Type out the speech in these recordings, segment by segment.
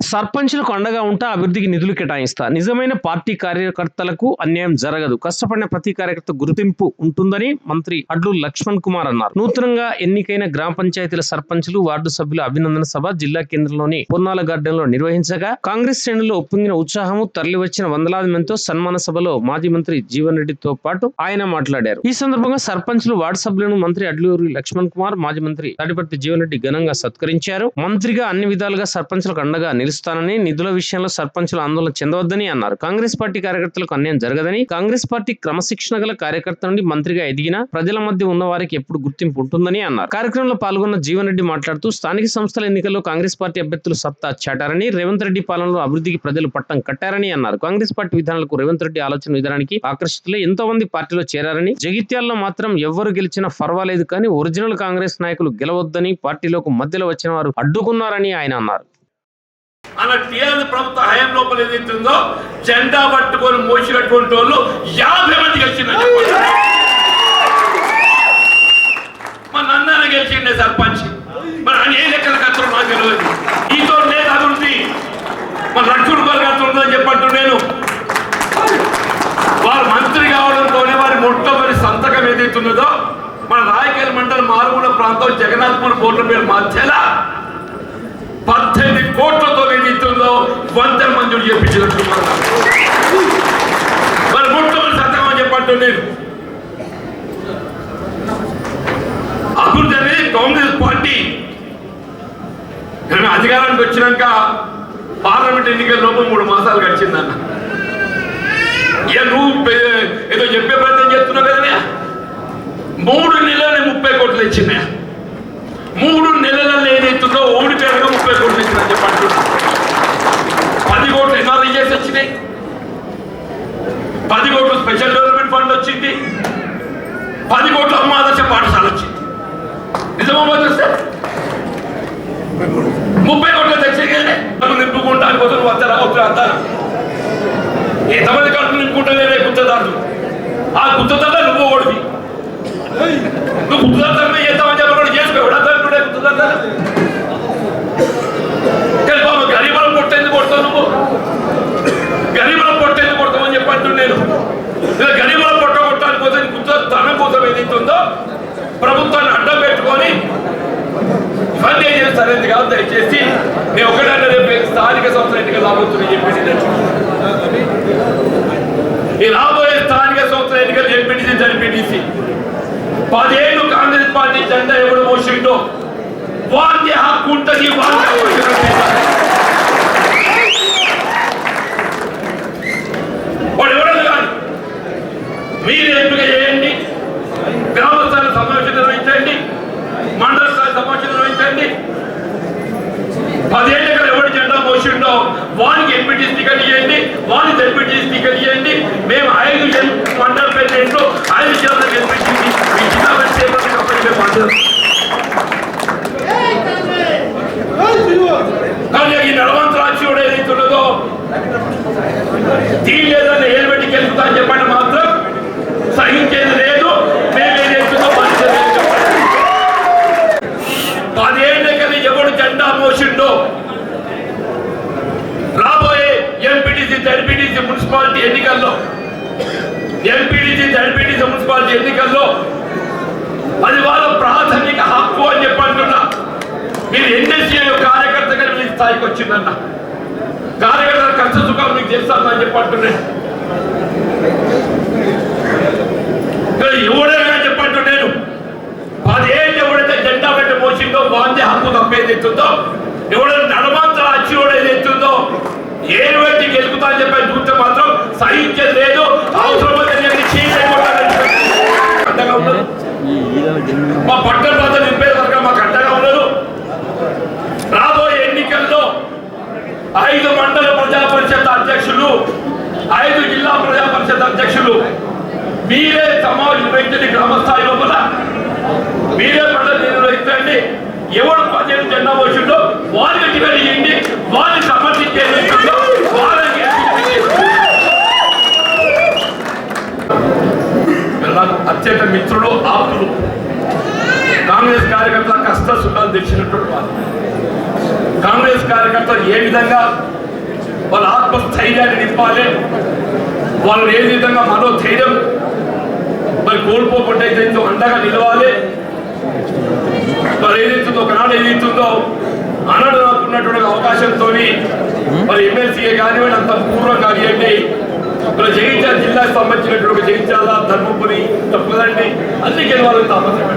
సర్పంచులకు అండగా ఉంటా అభివృద్ధికి నిధులు కేటాయిస్తా. నిజమైన పార్టీ కార్యకర్తలకు అన్యాయం జరగదు. కష్టపడిన ప్రతి కార్యకర్త గుర్తింపు ఉంటుందని మంత్రి అడ్లు లక్ష్మణ్ కుమార్ అన్నారు. నూతనంగా ఎన్నికైన గ్రామ పంచాయతీల సర్పంచులు వార్డు సభ్యుల అభినందన సభ జిల్లా కేంద్రంలోని పొన్నాల గార్డెన్లో నిర్వహించగా కాంగ్రెస్ శ్రేణుల్లో ఉప్పొంగిన ఉత్సాహము తరలివచ్చిన వందలాది మందితో సన్మాన సభలో మాజీ మంత్రి జీవన్ రెడ్డితో పాటు ఆయన మాట్లాడారు. ఈ సందర్భంగా సర్పంచులు వార్డు సభ్యులను మంత్రి అడ్లూరి లక్ష్మణ్ కుమార్ మాజీ మంత్రి తాడిపర్తి జీవన్ రెడ్డి ఘనంగా సత్కరించారు. మంత్రిగా అన్ని విధాలుగా సర్పంచులకు అండగా నిలుస్తానని నిధుల విషయంలో సర్పంచులు ఆందోళన చెందవద్దని అన్నారు. కాంగ్రెస్ పార్టీ కార్యకర్తలకు అన్యాయం జరగదని కాంగ్రెస్ పార్టీ క్రమశిక్షణ గల కార్యకర్త నుండి మంత్రిగా ఎదిగిన ప్రజల మధ్య ఉన్న వారికి ఎప్పుడు గుర్తింపు ఉంటుందని అన్నారు. కార్యక్రమంలో పాల్గొన్న జీవన్ రెడ్డి మాట్లాడుతూ స్థానిక సంస్థల ఎన్నికల్లో కాంగ్రెస్ పార్టీ అభ్యర్థులు సత్తా చాటారని రేవంత్ రెడ్డి పాలనలో అభివృద్ధికి ప్రజలు పట్టం కట్టారని అన్నారు. కాంగ్రెస్ పార్టీ విధానాలకు రేవంత్ రెడ్డి ఆలోచన విధానానికి ఆకర్షితులై ఎంతో మంది పార్టీలో చేరారని జగిత్యాల్లో మాత్రం ఎవ్వరు గెలిచినా పర్వాలేదు కానీ ఒరిజినల్ కాంగ్రెస్ నాయకులు గెలవద్దని పార్టీలోకి మధ్యలో వచ్చిన వారు అడ్డుకున్నారని ఆయన అన్నారు. అలా టీఆర్ఎస్ ప్రభుత్వ హయాం లోపల ఏదైతుందో జెండా పట్టుకొని మోసినటువంటి వాళ్ళు యాభై మంది గెలిచిందని మా నన్న గెలిచిండే సర్పంచ్. మరి ఆయన ఏ లెక్కల కత్తులు నాకు తెలియదు. ఈతో లేదు అభివృద్ధి. మన లక్ష రూపాయలు కడుతుందని చెప్పట్టు నేను. వారు మంత్రి కావడంతోనే వారి మొట్టమొదటి సంతకం ఏదైతున్నదో మన రాయకేల మండలం మారుమూల ప్రాంతం జగన్నాథ్పూర్ బోర్డుల పేరు మధ్యలో పద్దెనిమిది కోట్లతో ఏదైతుందో వంద మంజూరు చెప్పించినట్టు మరి మొట్టమొదటి సంతకం చెప్పట్టు నేను అభివృద్ధి అనేది కాంగ్రెస్ పార్టీ. నేను అధికారానికి వచ్చినాక పార్లమెంట్ ఎన్నికల లోపు మూడు మాసాలు గడిచిందన్న. ఇక నువ్వు ఏదో చెప్పే ప్రయత్నం చేస్తున్నావు కదా మూడు నెలలు ముప్పై కోట్లు ఇచ్చినాయా మూడు నెలలలో ఏదైతుందో ఓడిపోయాక ముప్పై కోట్లు ఇచ్చిన చెప్పండి పది కోట్లు రిజర్వ్ చేసి వచ్చినాయి? పది కోట్లు స్పెషల్ డెవలప్మెంట్ ఫండ్ వచ్చింది. పది కోట్లు అమ్మ ఆదర్శ పాఠశాల వచ్చింది. నిజమా చూస్తే ముప్పై కోట్ల తెచ్చేయగలే నింపుకుంటానికి కోసం వస్తారా వస్తారు అంటారు. ఎంతమంది కడుపు నింపుకుంటలేదే గుత్తదారు ఆ గుత్తదారు నువ్వు ఓడివి. నువ్వు గుత్తదారుమే చేస్తామని చెప్పి చేసుకో ఎవడంటే బాబు గరీబుల పొట్టేందుకు కొడతావు నువ్వు? గరీబుల పొట్టేందుకు కొడతామని చెప్పి నేను. ఇలా గరీబుల పొట్ట కొట్టడానికి ధనం కోసం ఏదైతుందో ప్రభుత్వాన్ని అడ్డం పెట్టుకొని. ఇవన్నీ ఏం కాదు దయచేసి నేను ఒకటన్నా రేపు స్థానిక సంస్థల ఎన్నికలు రాబోతున్నాయి చెప్పేసి ఈ రాబోయే స్థానిక సంస్థల ఎన్నికలు ఎంపీటీసీ జడ్పీటీసీ పదేళ్ళు కాంగ్రెస్ పార్టీ జెండా ఎవడు మోసిండో వాంది హక్కు ఉంటుంది వాంది హక్కు ఉంటుంది. వాడు ఎవడని కాదు మీరు ఎంపిక చేయండి గ్రామ స్థాయి సమావేశం నిర్వహించండి మండల స్థాయి సమావేశం నిర్వహించండి పదేళ్ళ ఇక్కడ ఎవరు జెండా మోసిండో వానికి ఎంపీటీ టికెట్ ఇవ్వండి వానికి ఎంపీటీ టికెట్ ఇవ్వండి మేము ఐదు ఎం- మండల జడ్పీటీసీ మున్సిపాలిటీ ఎన్నికల్లో ఎంపీటీసీ జడ్పీటీసీ మున్సిపాలిటీ ఎన్నికల్లో అది వాళ్ళ ప్రాథమిక హక్కు అని చెప్పి అంటున్నా. మీరు ఎన్ఎస్ఏ కార్యకర్తగా మీ స్థాయికి వచ్చిందన్న. కార్యకర్త కష్ట సుఖం మీకు చేస్తాను అని చెప్పి అంటున్నాను ఇక్కడ ఎవడైనా చెప్పంటు నేను. పదేళ్ళు ఎవడైతే జెండా పెట్టి మోసిందో వాందే హక్కు తప్పేది ఎత్తుందో ఎవడైనా నడమాంతరం ఏడు పెట్టి గెలుపుతా అని చెప్పి చూస్తే మాత్రం సహించేది లేదు అవసరం అండగా మా పట్టణ ప్రాంతం నింపే వరకు మాకు అండగా ఉండదు రాబోయే ఎన్నికల్లో ఐదు మండల ప్రజా పరిషత్ అధ్యక్షులు ఐదు జిల్లా ప్రజా పరిషత్ అధ్యక్షులు మీరే సమావేశం నిర్వహించండి గ్రామ స్థాయి లోపల. మీరే మండలి నిర్వహించండి. ఎవరు పదిహేను జెండా వచ్చిందో వారికి టికెట్ ఇవ్వండి నాకు మిత్రుడు ఆప్తుడు కాంగ్రెస్ కార్యకర్తల కష్ట సుఖాలు తెచ్చినటువంటి వారు కాంగ్రెస్ కార్యకర్తలు ఏ విధంగా వాళ్ళ ఆత్మస్థైర్యాన్ని నింపాలి? వాళ్ళని ఏ విధంగా మనోధైర్యం మరి కోల్పోకుండా ఏదైతే అండగా నిలవాలి? మరి ఏదైతుందో ఒకనాడు ఏదైతుందో ఆనాడు నాకు ఉన్నటువంటి అవకాశంతో మరి ఎమ్మెల్సీఏ కానివ్వండి అంత పూర్వం కానివ్వండి మరి జగిత్యాల జిల్లాకు సంబంధించినటువంటి ఒక ధర్మపురి తప్పదండి. అన్ని గెలవాలని తాపత్రయం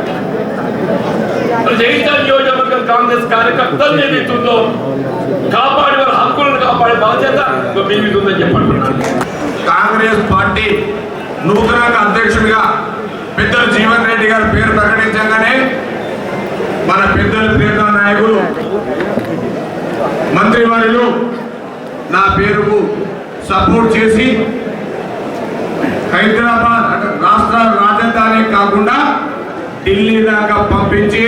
మరి నియోజకవర్గం కాంగ్రెస్ కార్యకర్తలు ఏదైతుందో కాపాడే వారి హక్కులను కాపాడే బాధ్యత ఇక మీ మీద ఉందని చెప్పండి. కాంగ్రెస్ పార్టీ నూతనంగా అధ్యక్షుడిగా పెద్దలు జీవన్ రెడ్డి గారి పేరు ప్రకటించగానే మన పెద్దలు ప్రియత నాయకులు మంత్రివర్యులు నా పేరుకు సపోర్ట్ చేసి హైదరాబాద్ రాష్ట్ర రాజధాని కాకుండా ఢిల్లీ దాకా పంపించి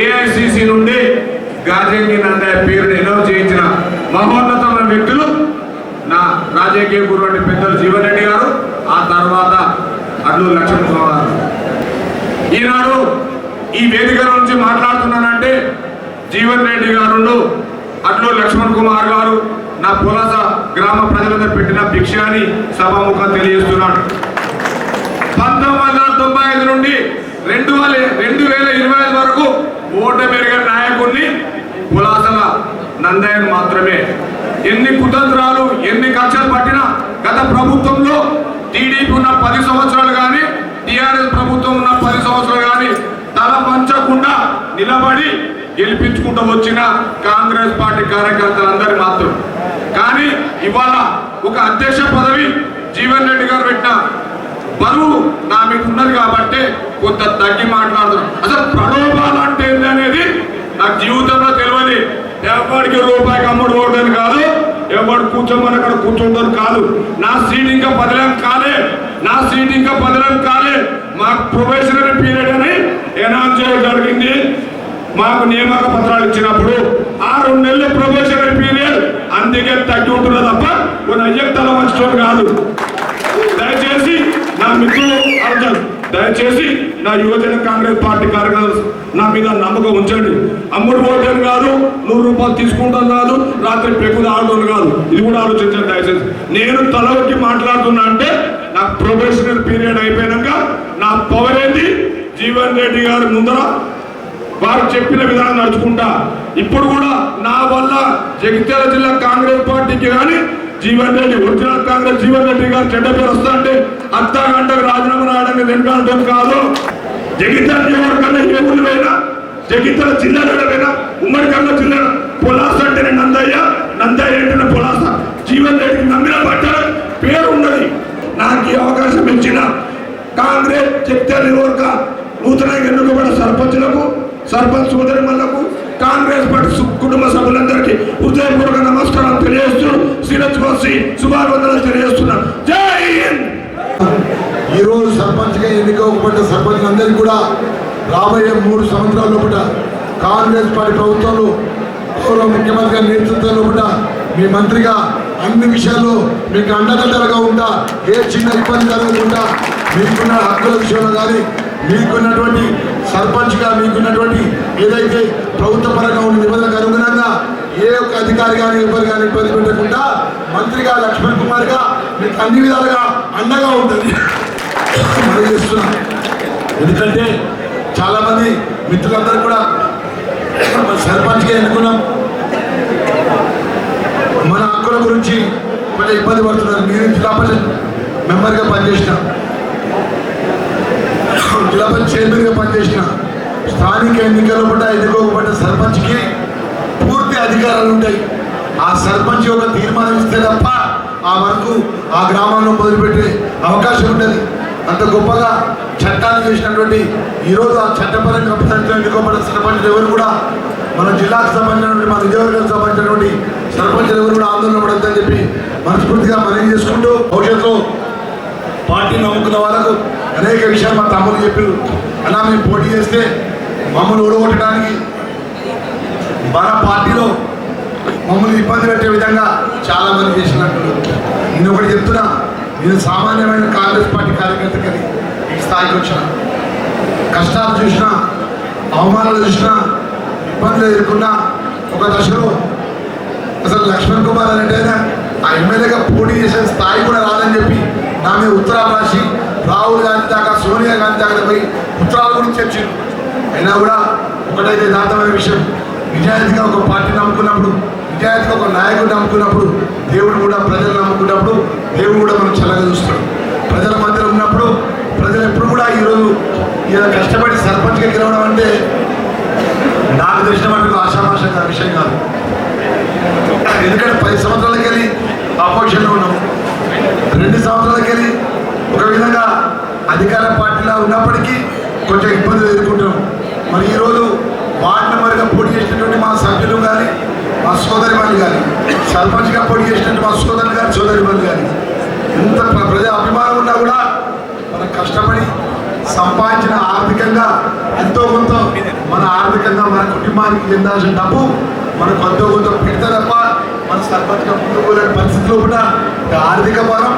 ఏఐసిసి నుండి గాజంగి నందయ్య పేరును ఎనౌన్స్ చేయించిన మహోన్నతమైన వ్యక్తులు నా రాజకీయ గురువంటి పెద్దలు జీవన్ రెడ్డి గారు ఆ తర్వాత అడ్లు లక్ష్మణ్ కుమార్ ఈనాడు ఈ వేదిక నుంచి మాట్లాడుతున్నానంటే జీవన్ రెడ్డి గారు అడ్లు లక్ష్మణ్ కుమార్ గారు నా పులస గ్రామ ప్రజలందరూ పెట్టిన భిక్ష అని సభాముఖం తెలియజేస్తున్నాడు పంతొమ్మిది వందల తొంభై ఐదు నుండి రెండు వేల రెండు వేల ఇరవై ఐదు వరకు ఓటు పెరిగిన నాయకుడిని పులాసల నందయన్ మాత్రమే. ఎన్ని కుతంత్రాలు ఎన్ని కక్షలు పట్టినా గత ప్రభుత్వంలో టీడీపీ ఉన్న పది సంవత్సరాలు కానీ టీఆర్ఎస్ ప్రభుత్వం ఉన్న పది సంవత్సరాలు కానీ తల పంచకుండా నిలబడి గెలిపించుకుంటూ వచ్చిన కాంగ్రెస్ పార్టీ కార్యకర్తలందరి మాత్రం. కానీ ఇవాళ ఒక అధ్యక్ష పదవి జీవన్ రెడ్డి గారు పెట్టిన బరువు నా మీకు ఉన్నది కాబట్టి కొంత తగ్గి మాట్లాడుతున్నాం. అసలు ప్రలోభాలు అంటే ఏంటి అనేది నాకు జీవితంలో తెలియదు ఎవరికి రూపాయికి అమ్ముడు ఓడని కాదు ఎవరు కూర్చోమని అక్కడ కూర్చుంటారు కాదు. నా సీట్ ఇంకా పదిలం కాలే నా సీట్ ఇంకా పదిలం కాలే. మాకు ప్రొఫెషనల్ పీరియడ్ అని అనౌన్స్ చేయడం జరిగింది. మాకు నియామక పత్రాలు ఇచ్చినప్పుడు ఆ రెండు నెలల ప్రొఫెషనల్ పీరియడ్ అందుకే తగ్గి ఉంటున్నా తప్ప కొన్ని అయ్యక్తల మంచోడు కాదు. దయచేసి నా మిత్రులు అర్థం దయచేసి నా యువజన కాంగ్రెస్ పార్టీ కార్యకర్తలు నా మీద నమ్మకం ఉంచండి. అమ్ముడు పోతాను కాదు నూరు రూపాయలు తీసుకుంటాం కాదు రాత్రి పెక్కుది ఆడటం కాదు. ఇది కూడా ఆలోచించండి దయచేసి. నేను తలవకి మాట్లాడుతున్నా అంటే నా ప్రొఫెషనల్ పీరియడ్ అయిపోయినాక నా పవర్ ఏంటి? జీవన్ రెడ్డి గారి ముందర వారు చెప్పిన విధానం నడుచుకుంటా. ఇప్పుడు కూడా నా వల్ల జగిత్యాల జిల్లా కాంగ్రెస్ పార్టీకి కానీ జీవన్ రెడ్డి ఒరిజినల్ కాంగ్రెస్ జీవన్ రెడ్డి గారు చెడ్డ పేరు వస్తా అంటే అత్త గంటకు రాజీనామా రాయడానికి వెనుకాడటం కాదు. జగిత్యాల నియోజకవర్గంలో ఏ ఊరు పోయినా జగిత్యాల జిల్లాలో పోయినా ఉమ్మడి జిల్లా పొలాస అంటే నందయ్య నందయ్య అంటే పొలాస. జీవన్ రెడ్డికి నమ్మిన పట్ట పేరు ఉన్నది. నాకు ఈ అవకాశం ఇచ్చిన కాంగ్రెస్ జగిత్యాల నియోజక నూతనంగా ఎన్నుకోబడిన సర్పంచులకు సర్పంచ్ సోదరిమణులకు కాంగ్రెస్ పార్టీ సు- కుటుంబ సభ్యులందరికీ హృదయపూర్వక నమస్కారం తెలియజేస్తూ శ్రీరజ్ కోసి శుభాభివందనలు తెలియజేస్తున్నాను జై హింద్! ఈ రోజు సర్పంచ్గా ఎన్నికవబడ్డ సర్పంచ్లందరికీ కూడా రాబోయే మూడు సంవత్సరాల లోపల కాంగ్రెస్ పార్టీ ప్రభుత్వంలో గౌరవ ముఖ్యమంత్రి గారి నేతృత్వం లోపల మీ మంత్రిగా అన్ని విషయాల్లో మీకు అండదండలుగా ఉంటా ఏ చిన్న ఇబ్బంది కలగకుండా మీకున్న హక్కుల విషయంలో కానీ మీకున్నటువంటి సర్పంచ్గా మీకున్నటువంటి ఏదైతే ప్రభుత్వ పరంగా ఉన్న నిబంధనలకు అనుగుణంగా ఏ ఒక్క అధికారి కానీ ఎవరు కానీ ఇబ్బంది పెట్టకుండా మంత్రిగా లక్ష్మణ్ కుమార్గా మీకు అన్ని విధాలుగా అండగా ఉంటుంది మనం చేస్తున్నాం. ఎందుకంటే చాలామంది మిత్రులందరూ కూడా మన సర్పంచ్గా ఎన్నుకున్నాం. మన హక్కుల గురించి కొంచెం ఇబ్బంది పడుతున్నారు. మీరు జిల్లా పరిషత్ మెంబర్గా పనిచేసినాం. జిల్లా పరిషత్ చైర్మన్గా పనిచేసిన స్థానిక ఎన్నికల్లో కూడా ఎన్నుకోబడ్డ సర్పంచ్కి పూర్తి అధికారాలు ఉంటాయి. ఆ సర్పంచ్ ఒక తీర్మానం ఇస్తే తప్ప ఆ వరకు ఆ గ్రామంలో మొదలుపెట్టే అవకాశం ఉంటుంది అంత గొప్పగా చట్టాన్ని చేసినటువంటి ఈరోజు ఆ చట్టపరంగా అభ్యర్థులు ఎన్నుకోబడిన సర్పంచులు ఎవరు కూడా మన జిల్లాకు సంబంధించినటువంటి మన నియోజకవర్గానికి సంబంధించినటువంటి సర్పంచులు ఎవరు కూడా ఆందోళన పడద్దని చెప్పి మనస్ఫూర్తిగా మనం చేసుకుంటూ భవిష్యత్తులో పార్టీ నమ్ముకున్న వాళ్ళకు అనేక విషయాలు మా తమ్ముడు చెప్పారు అలా మేము పోటీ చేస్తే మమ్మల్ని ఓడగొట్టడానికి మన పార్టీలో మమ్మల్ని ఇబ్బంది పెట్టే విధంగా చాలా మంది చేసినట్టు. నేను ఒకటి చెప్తున్నా నేను సామాన్యమైన కాంగ్రెస్ పార్టీ కార్యకర్త కానీ ఈ స్థాయికి వచ్చిన. కష్టాలు చూసినా అవమానాలు చూసినా ఇబ్బందులు ఎదుర్కొన్నా ఒక దశలో అసలు లక్ష్మణ్ కుమార్ అంటే ఆ ఎమ్మెల్యేగా పోటీ చేసే స్థాయి కూడా రాదని చెప్పి నా మీద ఉత్తరాలు రాసి రాహుల్ గాంధీ దాకా సోనియా గాంధీ దాకా పోయి ఉత్తరాల గురించి వచ్చింది అయినా కూడా ఒకటైతే దాంతమైన విషయం. నిజాయితీగా ఒక పార్టీ నమ్ముకున్నప్పుడు నిజాయితీగా ఒక నాయకుడు నమ్ముకున్నప్పుడు దేవుడు కూడా ప్రజలు నమ్ముకున్నప్పుడు దేవుడు కూడా మనం చల్లగా చూస్తాడు. ప్రజల మధ్యలో ఉన్నప్పుడు ప్రజలు ఎప్పుడు కూడా ఈరోజు ఇలా కష్టపడి సర్పంచ్గా గెలవడం అంటే నాకు తెలిసిన మటుకు ఆశామాషంగా విషయం కాదు. ఎందుకంటే పది సంవత్సరాలకి వెళ్ళి ఆపోజిషన్లో ఉన్నాం. రెండు సంవత్సరాలకి వెళ్ళి ఒక విధంగా అధికార పార్టీలో ఉన్నప్పటికీ కొంచెం ఇబ్బందులు ఎదుర్కొంటున్నాం మరి ఈరోజు వార్డు నెంబర్గా పోటీ చేసినటువంటి మా సభ్యులు కానీ మా సోదరి మళ్ళీ కానీ సర్పంచ్గా పోటీ చేసినటువంటి మా సోదరులు కానీ సోదరి మళ్ళీ కానీ ఎంత ప్రజా అభిమానం ఉన్నా కూడా మనం కష్టపడి సంపాదించిన ఆర్థికంగా ఎంతో కొంత మన ఆర్థికంగా మన కుటుంబానికి చెందాల్సిన డబ్బు మనకు ఎంతో కొంత పెడితే తప్ప మన సర్పంచ్గా ముందుకు పోలే పరిస్థితిలో కూడా ఆర్థిక భారం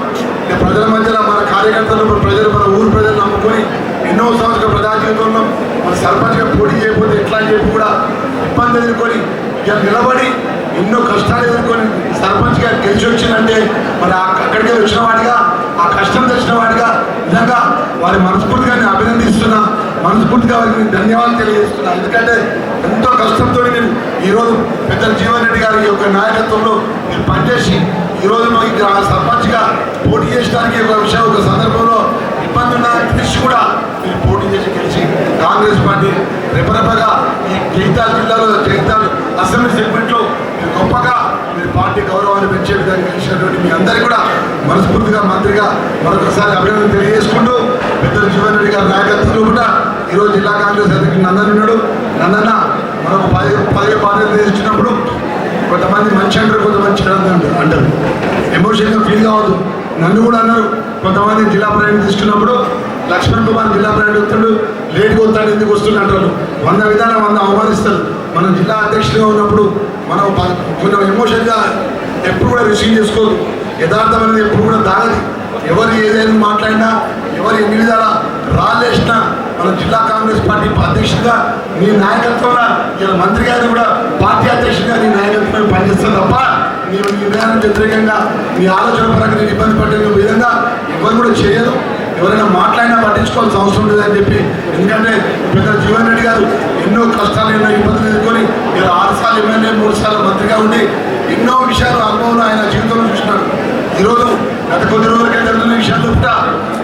ప్రజల మధ్యలో మన కార్యకర్తలు మన ప్రజలు మన ఊరు ప్రజలు నమ్ముకొని ఎన్నో సంవత్సరాల ప్రజా జీవితంలో మన సర్పంచ్గా పోటీ చేయకపోతే ఎట్లా అని చెప్పి కూడా ఇబ్బంది ఎదుర్కొని ఇక నిలబడి ఎన్నో కష్టాలు ఎదుర్కొని సర్పంచ్గా గెలిచి వచ్చిందంటే మరి ఆ- అక్కడికి వచ్చిన వాడిగా ఆ కష్టం తెచ్చిన వాడిగా నిజంగా వారి మనస్ఫూర్తిగా నేను అభినందిస్తున్నా. మనస్ఫూర్తిగా వారికి నేను ధన్యవాదాలు తెలియజేస్తున్నాను ఎందుకంటే ఎంతో కష్టంతో నేను ఈరోజు పెద్ద జీవన్ రెడ్డి గారి యొక్క నాయకత్వంలో మీరు పనిచేసి ఈరోజు మాకు ఈ సర్పంచ్గా పోటీ చేయడానికి ఒక విషయం ఒక సందర్భంలో ఇబ్బంది ఉన్న తెలిసి కూడా మీరు పోటీ చేసి గెలిచి కాంగ్రెస్ పార్టీ రెపరెపగా ఈ జగితాల జిల్లాలో జగిత్యాల అసెంబ్లీ సెగ్మెంట్లో మీరు గొప్పగా మీరు పార్టీ గౌరవాన్ని పెంచే విధంగా గెలిచినటువంటి మీ అందరికీ కూడా మనస్ఫూర్తిగా మంత్రిగా మరొకసారి అభినందన తెలియజేసుకుంటూ పెద్దలు జీవన్ రెడ్డి గారి నాయకత్వంలో కూడా ఈరోజు జిల్లా కాంగ్రెస్ అధ్యక్షుడు నందన్ ఉన్నాడు. నందన్న మరొక పది పది బాధ్యతలు తెచ్చినప్పుడు కొంతమంది మంచి అంటారు కొంతమంది చెడు అంటారు. అంటారు. ఎమోషన్గా ఫీల్ కావద్దు. నన్ను కూడా అన్నారు. కొంతమంది జిల్లా ప్రయాణం తీసుకున్నప్పుడు లక్ష్మణ్ కుమార్ జిల్లా ప్రయాణం వస్తాడు. లేట్గా వస్తాడు ఎందుకు వస్తుంది అంటారు. వంద విధానం వంద అవమానిస్తారు. మనం జిల్లా అధ్యక్షుడిగా ఉన్నప్పుడు మనం కొంచెం ఎమోషన్గా ఎప్పుడు కూడా రిసీవ్ చేసుకోదు యథార్థమైనది ఎప్పుడు కూడా దాగది. ఎవరు ఏదైనా మాట్లాడినా ఎవరు ఎన్ని విధాల రాళ్ళేసినా మన జిల్లా కాంగ్రెస్ పార్టీ అధ్యక్షుడిగా మీ నాయకత్వంలో ఇలా మంత్రి గారు కూడా పార్టీ అధ్యక్షుడిగా నీ నాయకత్వం పనిచేస్తాను తప్ప మీరు మీ విధానానికి వ్యతిరేకంగా మీ ఆలోచన పరంగా నేను ఇబ్బంది పడే విధంగా ఎవరు కూడా చేయదు ఎవరైనా మాట్లాడినా పట్టించుకోవాల్సిన అవసరం లేదని చెప్పి ఎందుకంటే పెద్ద జీవన్ రెడ్డి గారు ఎన్నో కష్టాలు ఎన్నో ఇబ్బందులు ఎదుర్కొని మీరు ఆరు సార్లు ఎమ్మెల్యే మూడు సార్లు మంత్రిగా ఉండి ఎన్నో విషయాలు అనుభవం ఆయన జీవితంలో చూసినాడు. ఈరోజు గత కొద్ది రోజులకే జరుగుతున్న విషయాలు కూడా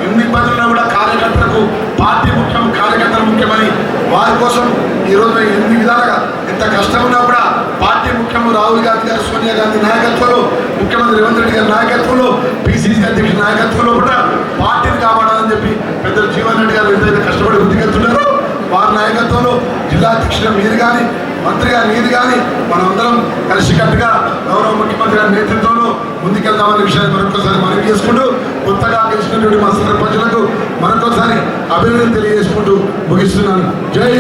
ఎన్ని ఇబ్బందులు ఉన్నా కూడా కార్యకర్తలకు పార్టీ ముఖ్యం కార్యకర్తలు ముఖ్యమని వారి కోసం ఈరోజు ఎన్ని విధాలుగా ఎంత కష్టం ఉన్నా కూడా పార్టీ ముఖ్యం రాహుల్ గాంధీ గారు సోనియా గాంధీ నాయకత్వంలో ముఖ్యమంత్రి రేవంత్ రెడ్డి గారి నాయకత్వంలో పిసిసి అధ్యక్షుడి నాయకత్వంలో కూడా పార్టీని కాపాడాలని చెప్పి పెద్దలు జీవన్ రెడ్డి గారు ఎంతైతే కష్టపడి ముందుకెళ్తున్నారో వారి నాయకత్వంలో జిల్లా అధ్యక్షుడు మీరు కానీ మంత్రిగా మీరు కానీ మనమందరం కలిసికట్టుగా గౌరవ ముఖ్యమంత్రి గారి నేతృత్వంలో ముందుకెళ్దామనే విషయాన్ని మరొకసారి మనవి చేసుకుంటూ కొత్తగా గెలిచినటువంటి మా సర్పంచులకు మరొకసారి అభినందన తెలియజేసుకుంటూ ముగిస్తున్నాను. జై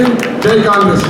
జై కాంగ్రెస్.